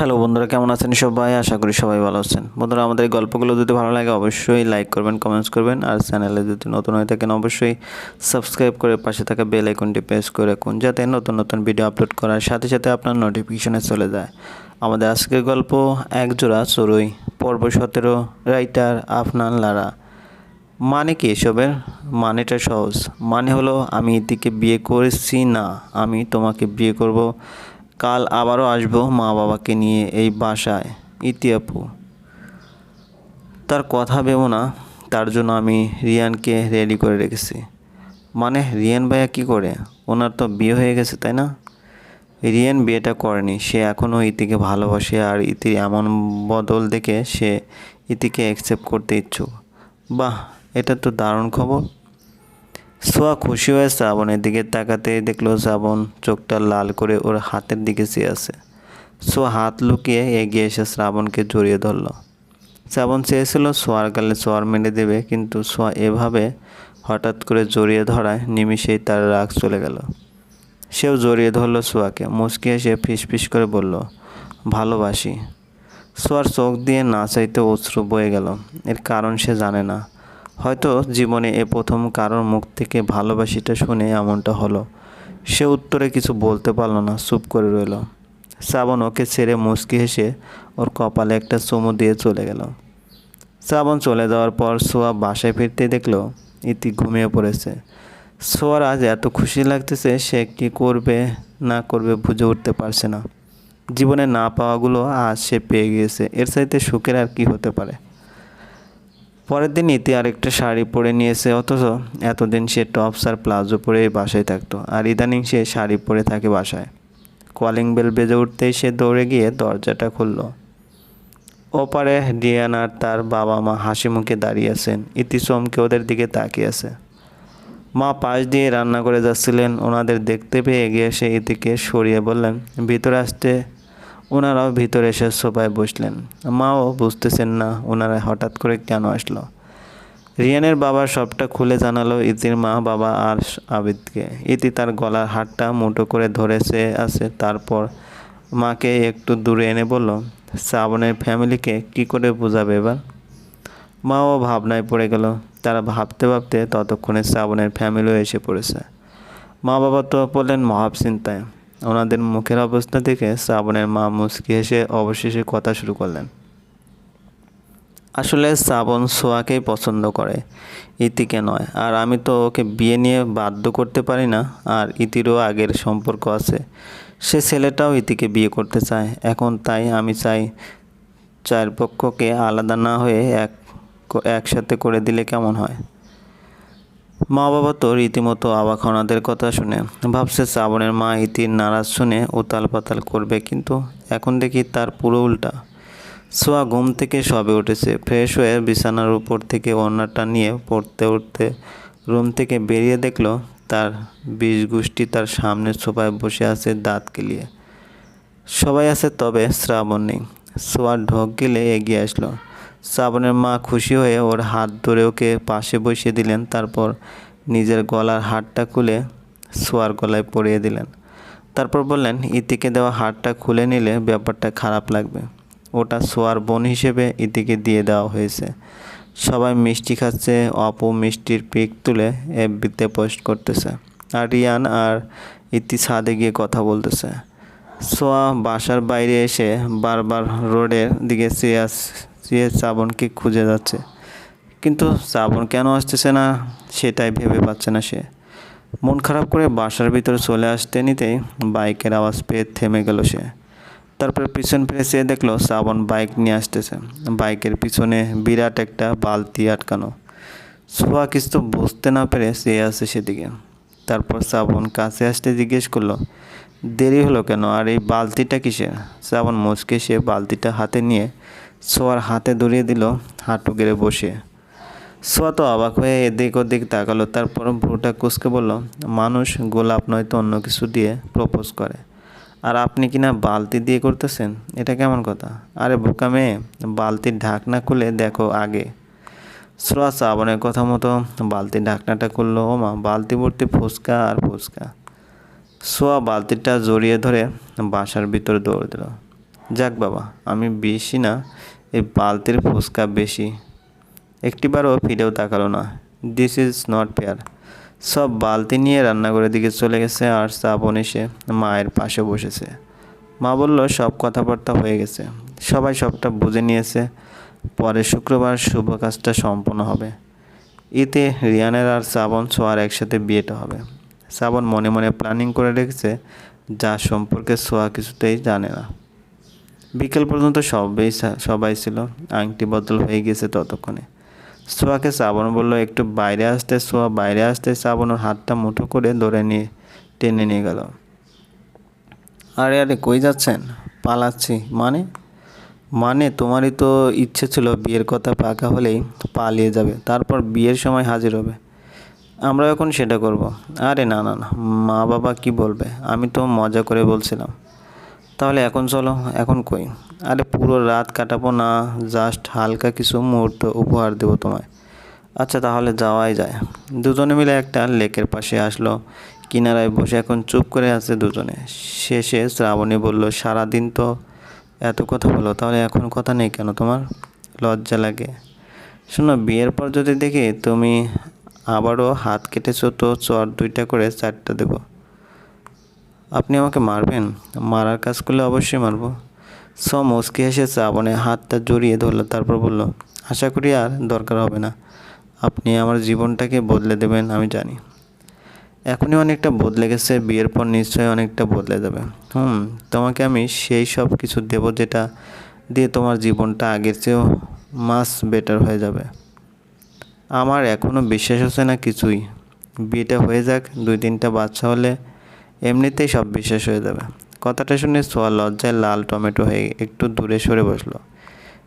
Hello বন্ধুরা, কেমন আছেন সবাই? আশা করি সবাই ভালো আছেন। বন্ধুরা, আমাদের এই গল্পগুলো যদি ভালো লাগে, অবশ্যই লাইক করবেন কমেন্টস করবেন। আর চ্যানেলে যদি নতুন হয়ে থাকেন, অবশ্যই সাবস্ক্রাইব করে পাশে থাকা বেল আইকনটি প্রেস করে রাখুন, যাতে নতুন নতুন ভিডিও আপলোড করার সাথে সাথে আপনার নোটিফিকেশনে চলে যায়। আমাদের আজকের গল্প একজোড়া চড়ুই, পর্ব সতেরো রাইটার আফনান লারা। মানে কি এসবের? মানেটা সহজ। মানে হলো, আমি ইতিকে বিয়ে করেছি না, আমি তোমাকে বিয়ে করব। কাল আবারও আসব মা বাবাকে নিয়ে এই বাসায় ইতি আপু তার কথা ভেবো না, তার জন্য আমি রিয়ানকে রেডি করে রেখেছি। মানে রিয়ান ভাইয়া কী করে? ওনার তো বিয়ে হয়ে গেছে, তাই না? রিয়ান বিয়েটা করেনি, সে এখনও ইতিকে ভালোবাসে আর ইতির এমন বদল দেখে সে ইতিকে অ্যাকসেপ্ট করতে ইচ্ছুক। বাহ, এটা তো দারুণ খবর। সোয়া খুশি হয়ে শ্রাবণের দিকে তাকাতে দেখল শ্রাবণ চোখটা লাল করে ওর হাতের দিকে চেয়ে আছে। সোয়া হাত লুকিয়ে এগিয়ে এসে শ্রাবণকে জড়িয়ে ধরল। শ্রাবণ চেয়েছিল সোয়ার গালে সোয়ার মেরে দেবে, কিন্তু সোয়া এভাবে হঠাৎ করে জড়িয়ে ধরায় নিমিষেই তার রাগ চলে গেল। সেও জড়িয়ে ধরলো সোয়াকে, মুচকি এসে ফিস ফিস করে বলল, ভালোবাসি। সোয়ার চোখ দিয়ে না চাইতে অশ্রু বয়ে গেল। এর কারণ সে জানে না। হয়তো জীবনে এ প্রথম কারোর মুখ থেকে ভালোবাসিটা শুনে এমনটা হলো। সে উত্তরে কিছু বলতে পারল না, চুপ করে রইল। শ্রাবণ ওকে ছেড়ে মুচকি হেসে ওর কপালে একটা চুমু দিয়ে চলে গেল। শ্রাবণ চলে যাওয়ার পর সোয়া বাসায় ফিরতে দেখল, ইতি ঘুমিয়ে পড়েছে। সোয়ার আজ এত খুশি লাগতেছে সে কী করবে, না করবে বুঝে উঠতে পারছে না। জীবনে না পাওয়াগুলো আজ সে পেয়ে গিয়েছে, এর চাইতে সুখের আর কি হতে পারে? পরের দিন ইতি আরেকটা শাড়ি পরে নিয়েছে, অথচ এতদিন সে টপস আর প্লাজো পরে বাসায় থাকতো, আর ইদানিং সে শাড়ি পরে থাকে বাসায়। কলিং বেল বেজে উঠতেই সে দৌড়ে গিয়ে দরজাটা খুলল। ওপারে ডিয়ান আর তার বাবা মা হাসি মুখে দাঁড়িয়ে আছেন, ইতি চমকে ওদের দিকে তাকিয়ে আছে। মা পাশ দিয়ে রান্না করে যাচ্ছিলেন, ওনাদের দেখতে পেয়ে এগিয়ে এসে ইতিকে সরিয়ে বললেন, ভিতরে আসতে ওনারাও ভিতরে এসে সোফায় বসলেন। মাও বুঝতেছেন না, ওনারা হঠাৎ করে কেন আসলো? রিয়ানের বাবা সবটা খুলে জানালো ইতির মা, বাবা আর আবিদকে। ইতি তার গলার হাতটা মুঠো করে ধরেছে, আছে, তারপর মাকে একটু দূরে এনে বলল, শ্রাবণের ফ্যামিলিকে কি করে বোঝাবে এবার? মাও ভাবনায় পড়ে গেল, তারা ভাবতে ভাবতে ততক্ষণে শ্রাবণের ফ্যামিলিও এসে পড়েছে। মা বাবা তো পড়লেন মহাব চিন্তায়। ওনাদের মুখের অবস্থা দেখে শ্রাবণের মা মুচকি হেসে অবশেষে কথা শুরু করলেন। আসলে শ্রাবণ সোয়াকেই পছন্দ করে, ইতিকে নয়। আর আমি তো ওকে বিয়ে নিয়ে বাধ্য করতে পারি না, আর ইতিরও আগের সম্পর্ক আছে। সে ছেলেটাও ইতিকে বিয়ে করতে চায়। এখন তাই আমি চাই চার পক্ষকে আলাদা না হয়ে এক, একসাথে করে দিলে কেমন হয়? মা বাবা তো রীতিমতো অবাক ওনাদের কথা শুনে। ভাবছে শ্রাবণের মা ইতির নারাজ শুনে উতাল পাতাল করবে, কিন্তু এখন দেখি তার পুরো উল্টা। সোয়া ঘুম থেকে সবে উঠেছে। ফ্রেশ হয়ে বিছানার উপর থেকে ওড়নাটা নিয়ে পড়তে উঠতে রুম থেকে বেরিয়ে দেখল তার বিষ গোষ্ঠী তার সামনে সোফায় বসে আছে দাঁত কেলিয়ে সবাই আছে তবে শ্রাবণ নেই। সোয়া ঢোক গেলে এগিয়ে আসলো। শ্রাবণের মা খুশি হয়ে ওর হাত ধরে ওকে পাশে বসিয়ে দিলেন, তারপর নিজের গলার হারটা খুলে সোয়ার গলায় পরিয়ে দিলেন। তারপর বললেন, ইতিকে দেওয়া হারটা খুলে নিলে ব্যাপারটা খারাপ লাগবে। ওটা সোয়ার বোন হিসেবে ইতিকে দিয়ে দেওয়া হয়েছে। সবাই মিষ্টি খাচ্ছে, অপু মিষ্টির পিক তুলে এফবিতে পোস্ট করতেছে। আর রিয়ান আর ইতি ছাদে গিয়ে কথা বলতেছে। সোয়া বাসার বাইরে এসে বারবার রোডের দিকে চেয়ে চেয়ে শ্রাবণকে খুঁজে যাচ্ছে। কিন্তু শ্রাবণ কেন আসতেছে না, সেটাই ভেবে পাচ্ছে না সে। মন খারাপ করে বাসার ভিতরে চলে আসতে নিতেই বাইকের আওয়াজ পেয়ে থেমে গেল সে। তারপর পিছন ফিরে সে দেখল শ্রাবণ বাইক নিয়ে আসতেছে। বাইকের পিছনে বিরাট একটা বালতি আটকানো। সোয়া কিছু বুঝতে না পেরে চেয়ে আসে সেদিকে। তারপর শ্রাবণ কাছে আসতে জিজ্ঞেস করল, দেরি হলো কেন? আর এই বালতিটা কিসের? শ্রাবণ মুচকে সে বালতিটা হাতে নিয়ে সোয়ার হাতে ধরিয়ে দিল, হাঁটু গেড়ে বসে। সোয়া তো অবাক হয়ে এদিক ওদিক তাকালো, তারপর ভ্রুটা কুচকে বলল, মানুষ গোলাপ নয়তো অন্য কিছু দিয়ে প্রপোজ করে। আর আপনি কিনা বালতি দিয়ে করতেছেন? এটা কেমন কথা? আরে বোকা মেয়ে, বালতির ঢাকনা খুলে দেখো আগে। সোয়া শ্রাবণের কথা মতো বালতির ঢাকনাটা খুললো, ও মা, বালতি ভর্তি ফুচকা আর ফুচকা। সোয়া বালতিটা জড়িয়ে ধরে বাসার ভিতরে দৌড় দিল, যাক বাবা, আমি বেশি না এই বালতির ফুচকা বেশি। একটিবারও ফিরেও তাকালো না। দিস ইজ নট ফেয়ার সব বালতি নিয়ে রান্নাঘরের দিকে চলে গেছে আর শ্রাবণ এসে মায়ের পাশে বসেছে। মা বলল, সব কথাবার্তা হয়ে গেছে। সবাই সবটা বুঝে নিয়েছে। পরে শুক্রবার শুভ কাজটা সম্পন্ন হবে। এতে রিয়ানের আর শ্রাবণ সোয়ার একসাথে বিয়েটা হবে। শ্রাবণ মনে মনে প্ল্যানিং করে রেখেছে, যা সম্পর্কে সোয়া কিছুতেই জানে না। বিকেল পর্যন্ত সবাই সবাই ছিল। আংটি বদল হয়ে গেছে ততক্ষণে। সোয়াকে শ্রাবণ বলল, একটু বাইরে আসতে সোয়া বাইরে আসতে শ্রাবণের হাতটা মুঠো করে ধরে নিয়ে, টেনে নিয়ে গেল। আরে আরে, কই যাচ্ছেন? পালাচ্ছি। মানে? মানে তোমারই তো ইচ্ছে ছিল বিয়ের কথা পাকা হলেই পালিয়ে যাবে, তারপর বিয়ের সময় হাজির হবে। আমরা এখন সেটা করব। আরে, না না না মা বাবা কি বলবে? আমি তো মজা করে বলছিলাম। তাহলে এখন চলো, এখন কই? আরে পুরো রাত কাটাবো না জাস্ট হালকা কিছু মুহূর্ত উপহার দেবো তোমায়। আচ্ছা তাহলে যাওয়াই যায়। দুজনে মিলে একটা লেকের পাশে আসলো। কিনারায় বসে এখন চুপ করে আছে দুজনে। শেষে শ্রাবণী বলল, সারাদিন তো এত কথা বলো, তাহলে এখন কথা নেই কেন তোমার? লজ্জা লাগে। শোনো, বিয়ের পর যদি দেখি তুমি আবারও হাত কেটেছো, তো চর দুইটা করে চারটা দেবো। আপনি আমাকে মারবেন? মারার কাজ করলে অবশ্যই মারবো। স মুসকে এসে শ্রাবণে হাতটা জড়িয়ে ধরলো, তারপর বলল, আশা করি আর দরকার হবে না। আপনি আমার জীবনটাকে বদলে দেবেন, আমি জানি। এখনই অনেকটা বদলে গেছে, বিয়ের পর নিশ্চয়ই অনেকটা বদলে যাবে। হুম, তোমাকে আমি সেই সব কিছু দেব যেটা দিয়ে তোমার জীবনটা আগের চেয়েও মাস বেটার হয়ে যাবে। আমার এখনও বিশ্বাস হচ্ছে না কিছুই। বিয়েটা হয়ে যাক, দুই তিনটা বাচ্চা হলে এমনিতেই সব বিশ্বাস হয়ে যাবে। কথাটা শুনে সোয়া লজ্জায় লাল টমেটো হয়ে একটু দূরে সরে বসল।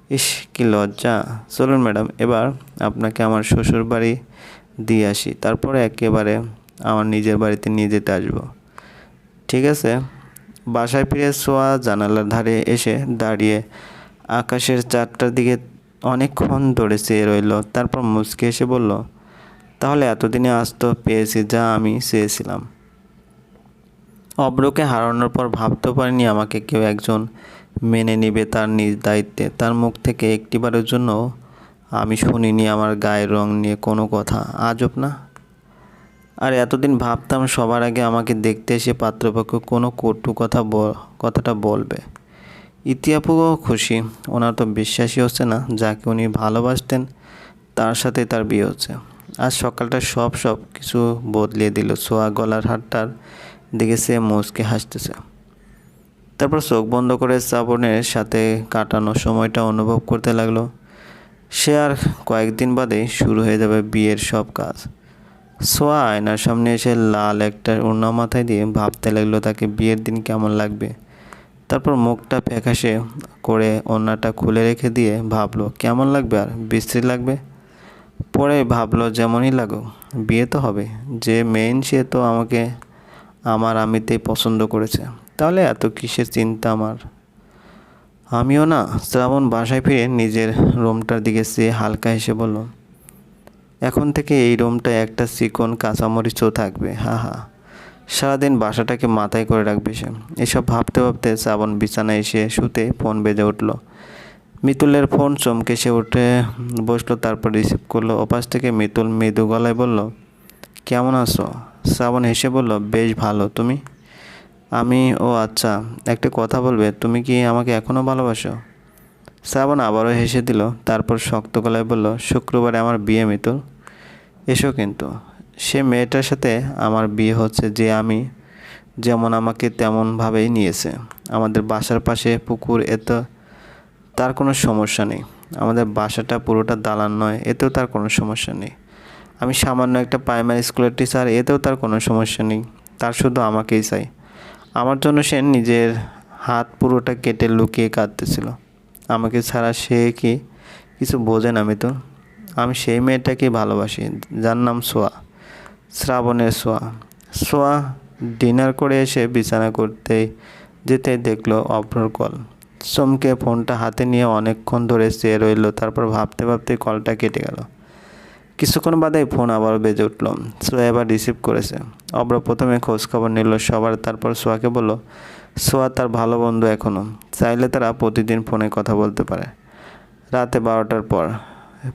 ইস, কি লজ্জা। চলুন ম্যাডাম, এবার আপনাকে আমার শ্বশুর বাড়ি দিয়ে আসি। তারপরে একেবারে আমার নিজের বাড়িতে নিয়ে যেতে আসব। ঠিক আছে? বাসায় ফিরে সোয়া জানালার ধারে এসে দাঁড়িয়ে আকাশের চারটার দিকে অনেকক্ষণ ধরে চেয়ে রইল। তারপর মুচকে এসে বলল, তাহলে এতদিনে আসতো পেয়েছি যা আমি চেয়েছিলাম। অব্রকে হারানোর পর ভাবতেও পারিনি আমাকে কেউ একজন মেনে নেবে তার নিজ দায়িত্বে। তার মুখ থেকে একটিবারের জন্য আমি শুনিনি আমার গায়ের রং নিয়ে কোনো কথা। আজব না? আর এতদিন ভাবতাম সবার আগে আমাকে দেখতে এসে পাত্রপক্ষ কোনো কটু কথা কথাটা বলবে। ইতিহাপুও খুশি। ওনার তো বিশ্বাসই হচ্ছে না, যাকে উনি ভালোবাসতেন, তার সাথে তার বিয়ে হচ্ছে। আজ সকালটা সব সব কিছু বদলিয়ে দিল। সোয়া গলার হাটটার দিকে সে মুচকে হাসতেছে। তারপর চোখ বন্ধ করে শ্রাবণের সাথে কাটানো সময়টা অনুভব করতে লাগল। সে আর কয়েকদিন বাদেই শুরু হয়ে যাবে বিয়ের সব কাজ। সোয়া আয়নার সামনে এসে লাল একটা ওড়না মাথায় দিয়ে ভাবতে লাগল তাকে বিয়ের দিন কেমন লাগবে। তারপর মুখটা ফ্যাকাশে করে ওড়নাটা খুলে রেখে দিয়ে ভাবলো, কেমন লাগবে আর বিশ্রী লাগবে? পরে ভাবলো, যেমনই লাগো বিয়ে তো হবে। যে মেইন সে তো আমাকে আমার আমিতেই পছন্দ করেছে। তাহলে এত কিসের চিন্তা আমার? আমিও না শ্রাবণ বাসায় ফিরে নিজের রুমটার দিকে চেয়ে হালকা হেসে বলল এখন থেকে এই রুমটা একটা চিকন কাঁচামরিচও থাকবে। হা হা সারাদিন বাসাটাকে মাথায় করে রাখবে সে। এসব ভাবতে ভাবতে শ্রাবণ বিছানায় এসে শুতে ফোন বেজে উঠল। মিতুলের ফোন চমকে সে উঠে বসল, তারপর রিসিভ করল। ওপাশ থেকে মিতুল মৃদু গলায় বলল, কেমন আছো? শ্রাবণ হেসে বলল, বেশ ভালো, তুমি? আমি, ও আচ্ছা একটা কথা বলবে, তুমি কি আমাকে এখনও ভালোবাসো? শ্রাবণ আবারও হেসে দিল, তারপর শক্ত গলায় বলল, শুক্রবারে আমার বিয়ে, মিতুল। এসো কিন্তু। সে মেয়েটার সাথে আমার বিয়ে হচ্ছে যে আমি, যেমন আমাকে তেমনভাবেই নিয়েছে। আমাদের বাসার পাশে পুকুর এত তার কোনো সমস্যা নেই। আমাদের বাসাটা পুরোটা দালান নয়, এতেও তার কোনো সমস্যা নেই। আমি সামান্য একটা প্রাইমারি স্কুলের টিচার এতেও তার কোনো সমস্যা নেই। তার শুধু আমাকেই চাই। আমার জন্য সে নিজের হাত পুরোটা কেটে লুকিয়ে কাঁদতেছিল। আমাকে ছাড়া সে কি কিছু বোঝে না আমি তো আমি সেই মেয়েটাকেই ভালোবাসি, যার নাম সোয়া, শ্রাবণের সোয়া। সোয়া ডিনার করে এসে বিছানা করতে যেতে দেখল অভ্রর কল। চমকে ফোনটা হাতে নিয়ে অনেকক্ষণ ধরে চেয়ে রইল, তারপর ভাবতে ভাবতে কলটা কেটে গেল। কিছুক্ষণ বাদে ফোন আবার বেজে উঠল। সোয়া এবার রিসিভ করেছে। অব্র প্রথমে খোঁজ খবর নিল সবার, তারপর সোয়াকে বলল, সোয়া তার ভালো বন্ধু এখনও চাইলে তারা প্রতিদিন ফোনে কথা বলতে পারে। রাতে বারোটার পর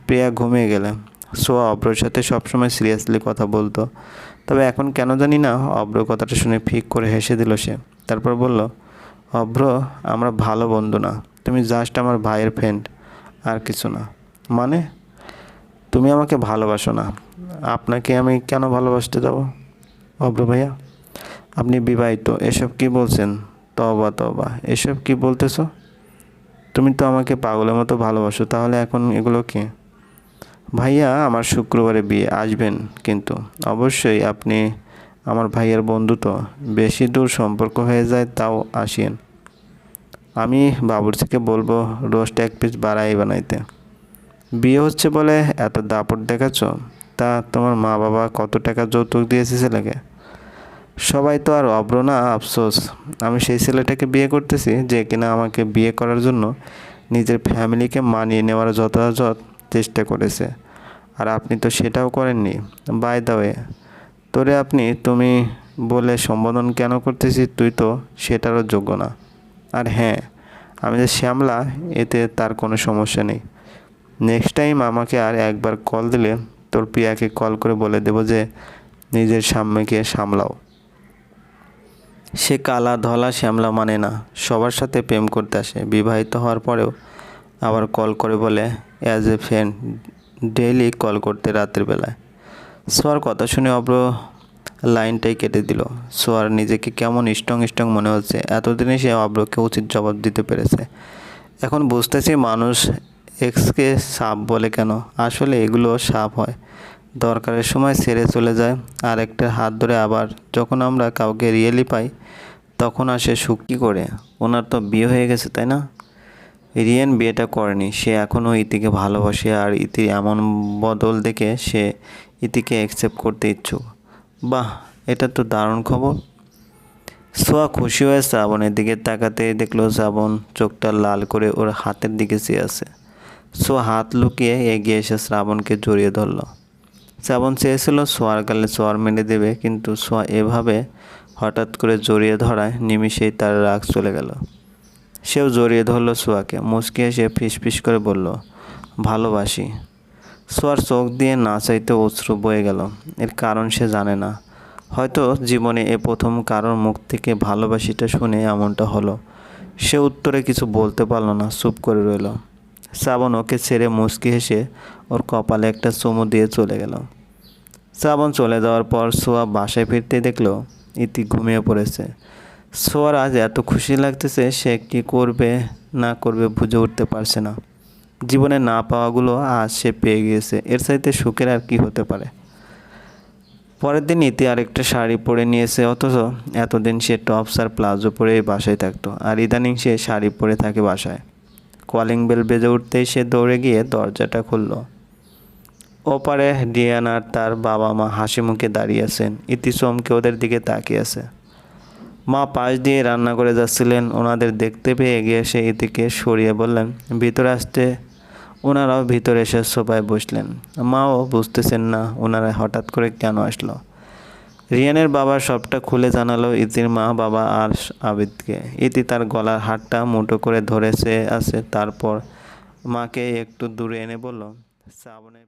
প্রিয়া ঘুমিয়ে গেলে। সোয়া অব্রর সাথে সবসময় সিরিয়াসলি কথা বলতো। তবে এখন কেন জানি না অব্র কথাটা শুনে ফিক করে হেসে দিল সে। তারপর বলল অভ্র আমরা ভালো বন্ধু না। তুমি জাস্ট আমার ভাইয়ের ফ্রেন্ড আর কিছু না। মানে তুমি আমাকে ভালোবাসো না। আপনাকে আমি কেন ভালোবাসতে যাব? অভ্র ভাইয়া, আপনি বিবাহিত, এসব কি বলছেন? তবা তবা এসব কি বলতেছো? তুমি তো আমাকে পাগলের মতো ভালোবাসো, তাহলে এখন এগুলো কি? ভাইয়া, আমার শুক্রবারে বিয়ে, আসবেন কিন্তু। অবশ্যই আপনি আমার ভাইয়ের বন্ধু তো, বেশি দূর সম্পর্ক হয়ে যায় তাও আসিয়েন আমি বাবুর্চিকে বলব, রোস্ট এক পিস বাড়াই বানাইতে। বিয়ে হচ্ছে বলে এত দাপট দেখাচ্ছ তা তোমার মা বাবা কত টাকা যৌতুক দিয়েছে ছেলেকে? সবাই তো আর অব্র না, আফসোস। আমি সেই ছেলেটাকে বিয়ে করতেছি যে কিনা আমাকে বিয়ে করার জন্য নিজের ফ্যামিলিকে মানিয়ে নেওয়ার যথাযথ চেষ্টা করেছে। আর আপনি তো সেটাও করেননি। বাই দা ওয়ে তোরে আপনি, তুমি বলে সম্বোধন কেন করতেছি তুই তো সেটারও যোগ্য না। আর হ্যাঁ আমি যে শ্যামলা, এতে তার কোনো সমস্যা নেই। নেক্সট টাইম আমাকে আর একবার কল দিলে, তোর প্রিয়াকে কল করে বলে দেবো যে, নিজের সাম্যকে সামলাও। সে কালা ধলা শ্যামলা মানে না, সবার সাথে প্রেম করতে আসে। বিবাহিত হওয়ার পরেও আবার কল করে বলে as a friend daily call করতে রাতের বেলায়। সোয়ার কথা শুনে অব্র লাইনটাই কেটে দিল। সোয়ার নিজেকে কেমন স্ট্রং স্ট্রং মনে হচ্ছে। এতদিনে সে অব্রকে উচিত জবাব দিতে পেরেছে। এখন বুঝতেছি মানুষ এক্সকে সাপ বলে কেন? আসলে এগুলো সাপ হয়। দরকারের সময় ছেড়ে চলে যায়। আর একটা হাত ধরে আবার যখন আমরা কাউকে রিয়েলি পাই, তখন আসে সুখ কী করে? ওনার তো বিয়ে হয়ে গেছে, তাই না? রিয়েন বিয়েটা করেনি। সে এখনও ইতিকে ভালোবাসে আর ইতির এমন বদল দেখে সে ইতিকে অ্যাকসেপ্ট করতে ইচ্ছুক। বাহ, এটা তো দারুণ খবর। সোয়া খুশি হয়ে শ্রাবণের দিকে তাকাতে দেখল শ্রাবণ চোখটা লাল করে ওর হাতের দিকে চেয়ে আছে। সোয়া হাত লুকিয়ে এগিয়ে এসে শ্রাবণকে জড়িয়ে ধরলো। শ্রাবণ চেয়েছিল সোয়ার গালে সোয়ার মেরে দেবে, কিন্তু সোয়া এভাবে হঠাৎ করে জড়িয়ে ধরায় নিমিষেই তার রাগ চলে গেল। সেও জড়িয়ে ধরলো সোয়াকে, মুচকি এসে ফিস ফিস করে বলল, ভালোবাসি। সোয়ার চোখ দিয়ে না চাইতে অশ্রু বয়ে গেল। এর কারণ সে জানে না। হয়তো জীবনে এ প্রথম কারোর মুখ থেকে ভালোবাসিটা শুনে এমনটা হলো। সে উত্তরে কিছু বলতে পারল না, চুপ করে রইল। শ্রাবণ ওকে ছেড়ে মুচকি হেসে ওর কপালে একটা চুমু দিয়ে চলে গেল। শ্রাবণ চলে যাওয়ার পর সোয়া বাসায় ফিরতে দেখল ইতি ঘুমিয়ে পড়েছে। সোয়ার আজ এত খুশি লাগতেছে সে কী করবে, না করবে বুঝে উঠতে পারছে না। জীবনে না পাওয়াগুলো আজ সে পেয়ে গিয়েছে, এর চাইতে সুখের আর কি হতে পারে। পরের দিন ইতি আরেকটা শাড়ি পরে নিয়েছে, অথচ এতদিন সে টপস আর প্লাজো পরে বাসায় থাকতো, আর ইদানিং সে শাড়ি পরে থাকে বাসায়। কলিং বেল বেজে উঠতেই সে দৌড়ে গিয়ে দরজাটা খুলল। ওপারে ডিয়ান আর তার বাবা মা হাসি মুখে দাঁড়িয়ে আছেন। ইতি ওদের দিকে তাকিয়ে আছে? মা পাশ দিয়ে রান্না করে যাচ্ছিলেন। ওনাদের দেখতে পেয়ে এগিয়ে এসে ইতিকে সরিয়ে বললেন, ভিতরে আসতে। ওনারাও ভিতরে এসে সোফায় বসলেন। মাও বুঝতেছেন না ওনারা হঠাৎ করে কেন আসলো। রিয়ানের বাবা সবটা খুলে জানালো ইতির মা বাবা আর আবিদকে। ইতি তার গলার হাতটা মুঠো করে ধরেছে, আছে, তারপর মাকে একটু দূরে এনে বলল শ্রাবণের